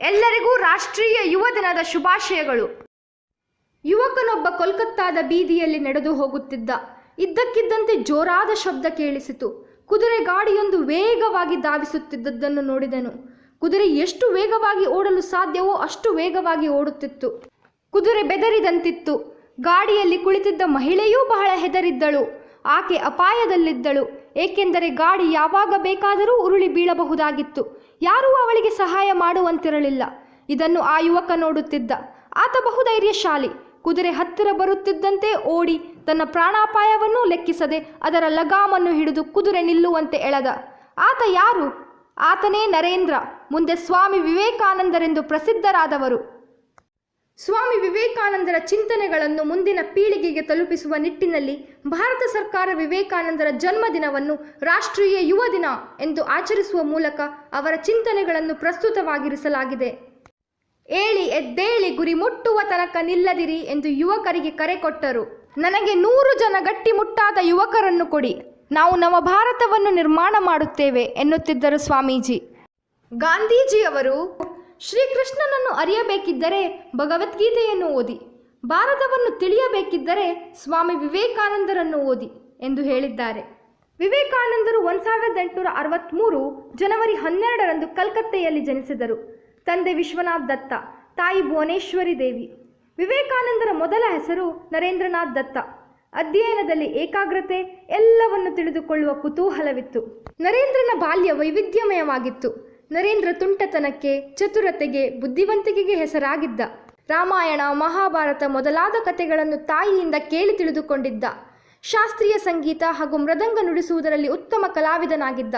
ಎಲ್ಲರಿಗೂ ರಾಷ್ಟ್ರೀಯ ಯುವ ದಿನದ ಶುಭಾಶಯಗಳು. ಯುವಕನೊಬ್ಬ ಕೋಲ್ಕತ್ತಾದ ಬೀದಿಯಲ್ಲಿ ನಡೆದು ಹೋಗುತ್ತಿದ್ದ, ಇದ್ದಕ್ಕಿದ್ದಂತೆ ಜೋರಾದ ಶಬ್ದ ಕೇಳಿಸಿತು. ಕುದುರೆ ಗಾಡಿಯೊಂದು ವೇಗವಾಗಿ ಧಾವಿಸುತ್ತಿದ್ದದ್ದನ್ನು ನೋಡಿದನು. ಕುದುರೆ ಎಷ್ಟು ವೇಗವಾಗಿ ಓಡಲು ಸಾಧ್ಯವೋ ಅಷ್ಟು ವೇಗವಾಗಿ ಓಡುತ್ತಿತ್ತು. ಕುದುರೆ ಬೆದರಿದಂತಿತ್ತು. ಗಾಡಿಯಲ್ಲಿ ಕುಳಿತಿದ್ದ ಮಹಿಳೆಯೂ ಬಹಳ ಹೆದರಿದ್ದಳು. ಆಕೆ ಅಪಾಯದಲ್ಲಿದ್ದಳು. ಏಕೆಂದರೆ ಗಾಡಿ ಯಾವಾಗ ಬೇಕಾದರೂ ಉರುಳಿ ಬೀಳಬಹುದಾಗಿತ್ತು. ಯಾರೂ ಅವಳಿಗೆ ಸಹಾಯ ಮಾಡುವಂತಿರಲಿಲ್ಲ. ಇದನ್ನು ಆ ಯುವಕ ನೋಡುತ್ತಿದ್ದ. ಆತ ಬಹುಧೈರ್ಯಶಾಲಿ. ಕುದುರೆ ಹತ್ತಿರ ಬರುತ್ತಿದ್ದಂತೆ ಓಡಿ ತನ್ನ ಪ್ರಾಣಾಪಾಯವನ್ನೂ ಲೆಕ್ಕಿಸದೆ ಅದರ ಲಗಾಮನ್ನು ಹಿಡಿದು ಕುದುರೆ ನಿಲ್ಲುವಂತೆ ಎಳೆದ. ಆತ ಯಾರು? ಆತನೇ ನರೇಂದ್ರ, ಮುಂದೆ ಸ್ವಾಮಿ ವಿವೇಕಾನಂದರೆಂದು ಪ್ರಸಿದ್ಧರಾದವರು. ಸ್ವಾಮಿ ವಿವೇಕಾನಂದರ ಚಿಂತನೆಗಳನ್ನು ಮುಂದಿನ ಪೀಳಿಗೆಗೆ ತಲುಪಿಸುವ ನಿಟ್ಟಿನಲ್ಲಿ ಭಾರತ ಸರ್ಕಾರ ವಿವೇಕಾನಂದರ ಜನ್ಮದಿನವನ್ನು ರಾಷ್ಟ್ರೀಯ ಯುವ ದಿನ ಎಂದು ಆಚರಿಸುವ ಮೂಲಕ ಅವರ ಚಿಂತನೆಗಳನ್ನು ಪ್ರಸ್ತುತವಾಗಿರಿಸಲಾಗಿದೆ. ಏಳಿ ಎದ್ದೇಳಿ ಗುರಿ ಮುಟ್ಟುವ ತನಕ ನಿಲ್ಲದಿರಿ ಎಂದು ಯುವಕರಿಗೆ ಕರೆ ಕೊಟ್ಟರು. ನನಗೆ ನೂರು ಜನ ಗಟ್ಟಿಮುಟ್ಟಾದ ಯುವಕರನ್ನು ಕೊಡಿ. ನಾವು ನವ ಭಾರತವನ್ನು ನಿರ್ಮಾಣ ಮಾಡುತ್ತೇವೆ ಎನ್ನುತ್ತಿದ್ದರು ಸ್ವಾಮೀಜಿ. ಗಾಂಧೀಜಿಯವರು ಶ್ರೀಕೃಷ್ಣನನ್ನು ಅರಿಯಬೇಕಿದ್ದರೆ ಭಗವದ್ಗೀತೆಯನ್ನು ಓದಿ, ಭಾರತವನ್ನು ತಿಳಿಯಬೇಕಿದ್ದರೆ ಸ್ವಾಮಿ ವಿವೇಕಾನಂದರನ್ನು ಓದಿ ಎಂದು ಹೇಳಿದ್ದಾರೆ. ವಿವೇಕಾನಂದರು ಒಂದು ಸಾವಿರದ ಎಂಟುನೂರ ಅರವತ್ತ್ಮೂರು ಜನವರಿ ಹನ್ನೆರಡರಂದು ಕಲ್ಕತ್ತೆಯಲ್ಲಿ ಜನಿಸಿದರು. ತಂದೆ ವಿಶ್ವನಾಥ್ ದತ್ತ, ತಾಯಿ ಭುವನೇಶ್ವರಿ ದೇವಿ. ವಿವೇಕಾನಂದರ ಮೊದಲ ಹೆಸರು ನರೇಂದ್ರನಾಥ್ ದತ್ತ. ಅಧ್ಯಯನದಲ್ಲಿ ಏಕಾಗ್ರತೆ ಎಲ್ಲವನ್ನು ತಿಳಿದುಕೊಳ್ಳುವ ಕುತೂಹಲವಿತ್ತು. ನರೇಂದ್ರನ ಬಾಲ್ಯ ವೈವಿಧ್ಯಮಯವಾಗಿತ್ತು. ನರೇಂದ್ರ ತುಂಟತನಕ್ಕೆ ಚತುರತೆಗೆ ಬುದ್ಧಿವಂತಿಕೆಗೆ ಹೆಸರಾಗಿದ್ದ. ರಾಮಾಯಣ, ಮಹಾಭಾರತ ಮೊದಲಾದ ಕಥೆಗಳನ್ನು ತಾಯಿಯಿಂದ ಕೇಳಿ ತಿಳಿದುಕೊಂಡಿದ್ದ. ಶಾಸ್ತ್ರೀಯ ಸಂಗೀತ ಹಾಗೂ ಮೃದಂಗ ನುಡಿಸುವುದರಲ್ಲಿ ಉತ್ತಮ ಕಲಾವಿದನಾಗಿದ್ದ.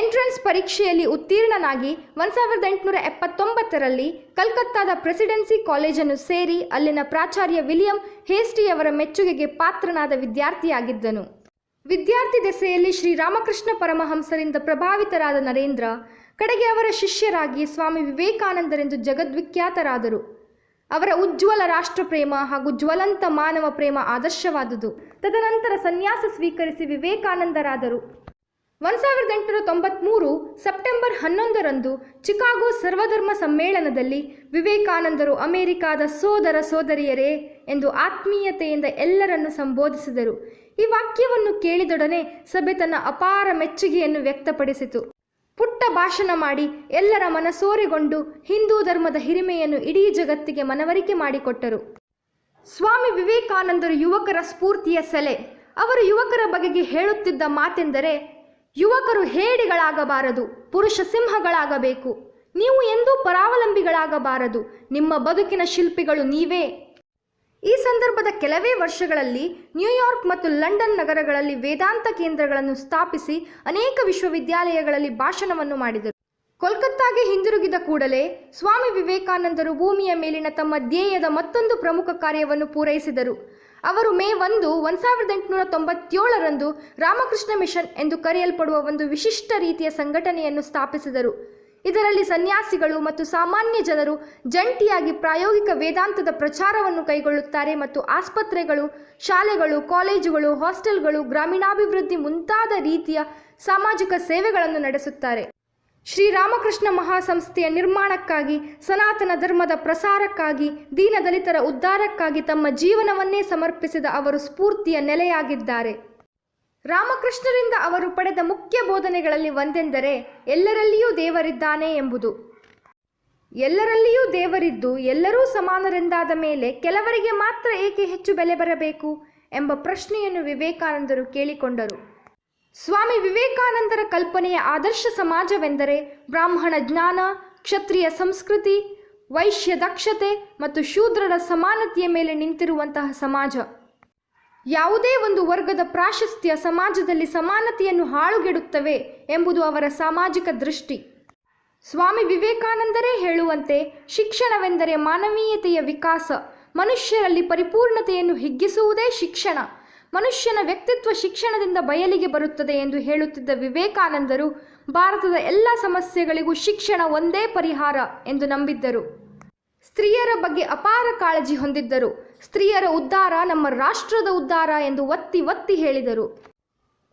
ಎಂಟ್ರೆನ್ಸ್ ಪರೀಕ್ಷೆಯಲ್ಲಿ ಉತ್ತೀರ್ಣನಾಗಿ ಒಂದು ಸಾವಿರದ ಎಂಟುನೂರ ಎಪ್ಪತ್ತೊಂಬತ್ತರಲ್ಲಿ ಕಲ್ಕತ್ತಾದ ಪ್ರೆಸಿಡೆನ್ಸಿ ಕಾಲೇಜನ್ನು ಸೇರಿ ಅಲ್ಲಿನ ಪ್ರಾಚಾರ್ಯ ವಿಲಿಯಂ ಹೇಸ್ಟಿಯವರ ಮೆಚ್ಚುಗೆಗೆ ಪಾತ್ರನಾದ ವಿದ್ಯಾರ್ಥಿಯಾಗಿದ್ದನು. ವಿದ್ಯಾರ್ಥಿ ದೆಸೆಯಲ್ಲಿ ಶ್ರೀರಾಮಕೃಷ್ಣ ಪರಮಹಂಸರಿಂದ ಪ್ರಭಾವಿತರಾದ ನರೇಂದ್ರ, ಕಡೆಗೆ ಅವರ ಶಿಷ್ಯರಾಗಿ ಸ್ವಾಮಿ ವಿವೇಕಾನಂದರೆಂದು ಜಗದ್ವಿಖ್ಯಾತರಾದರು. ಅವರ ಉಜ್ವಲ ರಾಷ್ಟ್ರಪ್ರೇಮ ಹಾಗೂ ಜ್ವಲಂತ ಮಾನವ ಪ್ರೇಮ ಆದರ್ಶವಾದುದು. ತದನಂತರ ಸನ್ಯಾಸ ಸ್ವೀಕರಿಸಿ ವಿವೇಕಾನಂದರಾದರು. ಒಂದು ಸಾವಿರದ ಎಂಟುನೂರ ತೊಂಬತ್ಮೂರು ಸೆಪ್ಟೆಂಬರ್ ಹನ್ನೊಂದರಂದು ಚಿಕಾಗೋ ಸರ್ವಧರ್ಮ ಸಮ್ಮೇಳನದಲ್ಲಿ ವಿವೇಕಾನಂದರು ಅಮೆರಿಕಾದ ಸೋದರ ಸೋದರಿಯರೇ ಎಂದು ಆತ್ಮೀಯತೆಯಿಂದ ಎಲ್ಲರನ್ನು ಸಂಬೋಧಿಸಿದರು. ಈ ವಾಕ್ಯವನ್ನು ಕೇಳಿದೊಡನೆ ಸಭೆ ತನ್ನ ಅಪಾರ ಮೆಚ್ಚುಗೆಯನ್ನು ವ್ಯಕ್ತಪಡಿಸಿತು. ಪುಟ್ಟ ಭಾಷಣ ಮಾಡಿ ಎಲ್ಲರ ಮನಸೋರೆಗೊಂಡು ಹಿಂದೂ ಧರ್ಮದ ಹಿರಿಮೆಯನ್ನು ಇಡೀ ಜಗತ್ತಿಗೆ ಮನವರಿಕೆ ಮಾಡಿಕೊಟ್ಟರು. ಸ್ವಾಮಿ ವಿವೇಕಾನಂದರು ಯುವಕರ ಸ್ಫೂರ್ತಿಯ ಸೆಲೆ. ಅವರು ಯುವಕರ ಬಗೆಗೆ ಹೇಳುತ್ತಿದ್ದ ಮಾತೆಂದರೆ, ಯುವಕರು ಹೇಡಿಗಳಾಗಬಾರದು, ಪುರುಷ ಸಿಂಹಗಳಾಗಬೇಕು. ನೀವು ಎಂದೂ ಪರಾವಲಂಬಿಗಳಾಗಬಾರದು. ನಿಮ್ಮ ಬದುಕಿನ ಶಿಲ್ಪಿಗಳು ನೀವೇ. ಈ ಸಂದರ್ಭದ ಕೆಲವೇ ವರ್ಷಗಳಲ್ಲಿ ನ್ಯೂಯಾರ್ಕ್ ಮತ್ತು ಲಂಡನ್ ನಗರಗಳಲ್ಲಿ ವೇದಾಂತ ಕೇಂದ್ರಗಳನ್ನು ಸ್ಥಾಪಿಸಿ ಅನೇಕ ವಿಶ್ವವಿದ್ಯಾಲಯಗಳಲ್ಲಿ ಭಾಷಣವನ್ನು ಮಾಡಿದರು. ಕೋಲ್ಕತ್ತಾಗೆ ಹಿಂದಿರುಗಿದ ಕೂಡಲೇ ಸ್ವಾಮಿ ವಿವೇಕಾನಂದರು ಭೂಮಿಯ ಮೇಲಿನ ತಮ್ಮ ಧ್ಯೇಯದ ಮತ್ತೊಂದು ಪ್ರಮುಖ ಕಾರ್ಯವನ್ನು ಪೂರೈಸಿದರು. ಅವರು ಮೇ ಒಂದು ಒಂದು ಸಾವಿರದ ಎಂಟುನೂರ ತೊಂಬತ್ತೇಳರಂದು ರಾಮಕೃಷ್ಣ ಮಿಷನ್ ಎಂದು ಕರೆಯಲ್ಪಡುವ ಒಂದು ವಿಶಿಷ್ಟ ರೀತಿಯ ಸಂಘಟನೆಯನ್ನು ಸ್ಥಾಪಿಸಿದರು. ಇದರಲ್ಲಿ ಸನ್ಯಾಸಿಗಳು ಮತ್ತು ಸಾಮಾನ್ಯ ಜನರು ಜಂಟಿಯಾಗಿ ಪ್ರಾಯೋಗಿಕ ವೇದಾಂತದ ಪ್ರಚಾರವನ್ನು ಕೈಗೊಳ್ಳುತ್ತಾರೆ ಮತ್ತು ಆಸ್ಪತ್ರೆಗಳು, ಶಾಲೆಗಳು, ಕಾಲೇಜುಗಳು, ಹಾಸ್ಟೆಲ್ಗಳು, ಗ್ರಾಮೀಣಾಭಿವೃದ್ಧಿ ಮುಂತಾದ ರೀತಿಯ ಸಾಮಾಜಿಕ ಸೇವೆಗಳನ್ನು ನಡೆಸುತ್ತಾರೆ. ಶ್ರೀರಾಮಕೃಷ್ಣ ಮಹಾಸಂಸ್ಥೆಯ ನಿರ್ಮಾಣಕ್ಕಾಗಿ, ಸನಾತನ ಧರ್ಮದ ಪ್ರಸಾರಕ್ಕಾಗಿ, ದೀನದಲಿತರ ಉದ್ಧಾರಕ್ಕಾಗಿ ತಮ್ಮ ಜೀವನವನ್ನೇ ಸಮರ್ಪಿಸಿದ ಅವರು ಸ್ಫೂರ್ತಿಯ ನೆಲೆಯಾಗಿದ್ದಾರೆ. ರಾಮಕೃಷ್ಣರಿಂದ ಅವರು ಪಡೆದ ಮುಖ್ಯ ಬೋಧನೆಗಳಲ್ಲಿ ಒಂದೆಂದರೆ ಎಲ್ಲರಲ್ಲಿಯೂ ದೇವರಿದ್ದಾನೆ ಎಂಬುದು. ಎಲ್ಲರಲ್ಲಿಯೂ ದೇವರಿದ್ದು ಎಲ್ಲರೂ ಸಮಾನರೆಂದಾದ ಮೇಲೆ ಕೆಲವರಿಗೆ ಮಾತ್ರ ಏಕೆ ಹೆಚ್ಚು ಬೆಲೆ ಬರಬೇಕು ಎಂಬ ಪ್ರಶ್ನೆಯನ್ನು ವಿವೇಕಾನಂದರು ಕೇಳಿಕೊಂಡರು. ಸ್ವಾಮಿ ವಿವೇಕಾನಂದರ ಕಲ್ಪನೆಯ ಆದರ್ಶ ಸಮಾಜವೆಂದರೆ ಬ್ರಾಹ್ಮಣ ಜ್ಞಾನ, ಕ್ಷತ್ರಿಯ ಸಂಸ್ಕೃತಿ ವೈಶ್ಯ ದಕ್ಷತೆ ಮತ್ತು ಶೂದ್ರರ ಸಮಾನತೆಯ ಮೇಲೆ ನಿಂತಿರುವಂತಹ ಸಮಾಜ. ಯಾವುದೇ ಒಂದು ವರ್ಗದ ಪ್ರಾಶಸ್ತ್ಯ ಸಮಾಜದಲ್ಲಿ ಸಮಾನತೆಯನ್ನು ಹಾಳುಗೆಡುತ್ತವೆ ಎಂಬುದು ಅವರ ಸಾಮಾಜಿಕ ದೃಷ್ಟಿ. ಸ್ವಾಮಿ ವಿವೇಕಾನಂದರೇ ಹೇಳುವಂತೆ ಶಿಕ್ಷಣವೆಂದರೆ ಮಾನವೀಯತೆಯ ವಿಕಾಸ. ಮನುಷ್ಯರಲ್ಲಿ ಪರಿಪೂರ್ಣತೆಯನ್ನು ಹಿಗ್ಗಿಸುವುದೇ ಶಿಕ್ಷಣ. ಮನುಷ್ಯನ ವ್ಯಕ್ತಿತ್ವ ಶಿಕ್ಷಣದಿಂದ ಬಯಲಿಗೆ ಬರುತ್ತದೆ ಎಂದು ಹೇಳುತ್ತಿದ್ದ ವಿವೇಕಾನಂದರು, ಭಾರತದ ಎಲ್ಲ ಸಮಸ್ಯೆಗಳಿಗೂ ಶಿಕ್ಷಣ ಒಂದೇ ಪರಿಹಾರ ಎಂದು ನಂಬಿದ್ದರು. ಸ್ತ್ರೀಯರ ಬಗ್ಗೆ ಅಪಾರ ಕಾಳಜಿ ಹೊಂದಿದ್ದರು. ಸ್ತ್ರೀಯರ ಉದ್ಧಾರ ನಮ್ಮ ರಾಷ್ಟ್ರದ ಉದ್ಧಾರ ಎಂದು ಒತ್ತಿ ಒತ್ತಿ ಹೇಳಿದರು.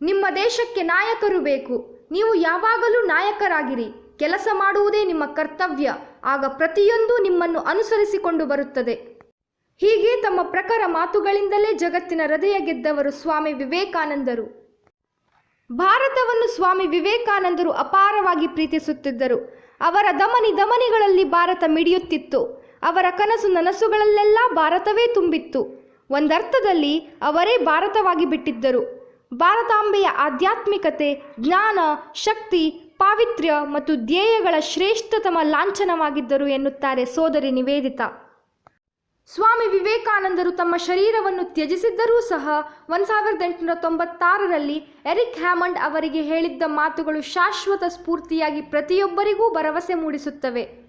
ನಿಮ್ಮ ದೇಶಕ್ಕೆ ನಾಯಕರು ಬೇಕು. ನೀವು ಯಾವಾಗಲೂ ನಾಯಕರಾಗಿರಿ. ಕೆಲಸ ಮಾಡುವುದೇ ನಿಮ್ಮ ಕರ್ತವ್ಯ. ಆಗ ಪ್ರತಿಯೊಂದು ನಿಮ್ಮನ್ನು ಅನುಸರಿಸಿಕೊಂಡು ಬರುತ್ತದೆ. ಹೀಗೆ ತಮ್ಮ ಪ್ರಖರ ಮಾತುಗಳಿಂದಲೇ ಜಗತ್ತಿನ ಹೃದಯ ಗೆದ್ದವರು ಸ್ವಾಮಿ ವಿವೇಕಾನಂದರು. ಭಾರತವನ್ನು ಸ್ವಾಮಿ ವಿವೇಕಾನಂದರು ಅಪಾರವಾಗಿ ಪ್ರೀತಿಸುತ್ತಿದ್ದರು. ಅವರ ದಮನಿ ದಮನಿಗಳಲ್ಲಿ ಭಾರತ ಮಿಡಿಯುತ್ತಿತ್ತು. ಅವರ ಕನಸು ನನಸುಗಳಲ್ಲೆಲ್ಲ ಭಾರತವೇ ತುಂಬಿತ್ತು. ಒಂದರ್ಥದಲ್ಲಿ ಅವರೇ ಭಾರತವಾಗಿ ಬಿಟ್ಟಿದ್ದರು. ಭಾರತಾಂಬೆಯ ಆಧ್ಯಾತ್ಮಿಕತೆ, ಜ್ಞಾನ, ಶಕ್ತಿ, ಪಾವಿತ್ರ್ಯ ಮತ್ತು ಧ್ಯೇಯಗಳ ಶ್ರೇಷ್ಠತಮ ಲಾಂಛನವಾಗಿದ್ದರು ಎನ್ನುತ್ತಾರೆ ಸೋದರಿ ನಿವೇದಿತ. ಸ್ವಾಮಿ ವಿವೇಕಾನಂದರು ತಮ್ಮ ಶರೀರವನ್ನು ತ್ಯಜಿಸಿದ್ದರೂ ಸಹ ಒಂದು ಸಾವಿರದ ಎಂಟುನೂರ ತೊಂಬತ್ತಾರರಲ್ಲಿ ಎರಿಕ್ ಹ್ಯಾಮಂಡ್ ಅವರಿಗೆ ಹೇಳಿದ್ದ ಮಾತುಗಳು ಶಾಶ್ವತ ಸ್ಫೂರ್ತಿಯಾಗಿ ಪ್ರತಿಯೊಬ್ಬರಿಗೂ ಭರವಸೆ ಮೂಡಿಸುತ್ತವೆ.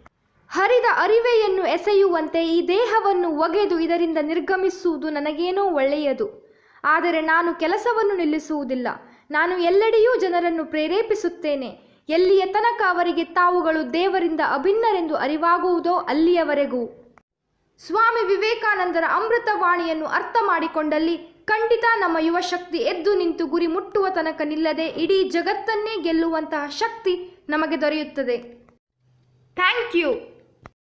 ಹರಿದ ಅರಿವೆಯನ್ನು ಎಸೆಯುವಂತೆ ಈ ದೇಹವನ್ನು ಒಗೆದು ಇದರಿಂದ ನಿರ್ಗಮಿಸುವುದು ನನಗೇನೋ ಒಳ್ಳೆಯದು. ಆದರೆ ನಾನು ಕೆಲಸವನ್ನು ನಿಲ್ಲಿಸುವುದಿಲ್ಲ. ನಾನು ಎಲ್ಲೆಡೆಯೂ ಜನರನ್ನು ಪ್ರೇರೇಪಿಸುತ್ತೇನೆ. ಎಲ್ಲಿಯ ತನಕ ಅವರಿಗೆ ತಾವುಗಳು ದೇವರಿಂದ ಅಭಿನ್ನರೆಂದು ಅರಿವಾಗುವುದೋ ಅಲ್ಲಿಯವರೆಗೂ. ಸ್ವಾಮಿ ವಿವೇಕಾನಂದರ ಅಮೃತವಾಣಿಯನ್ನು ಅರ್ಥ ಮಾಡಿಕೊಂಡಲ್ಲಿ ಖಂಡಿತ ನಮ್ಮ ಯುವಶಕ್ತಿ ಎದ್ದು ನಿಂತು ಗುರಿ ಮುಟ್ಟುವ ತನಕ ನಿಲ್ಲದೆ ಇಡೀ ಜಗತ್ತನ್ನೇ ಗೆಲ್ಲುವಂತಹ ಶಕ್ತಿ ನಮಗೆ ದೊರೆಯುತ್ತದೆ. Thank you.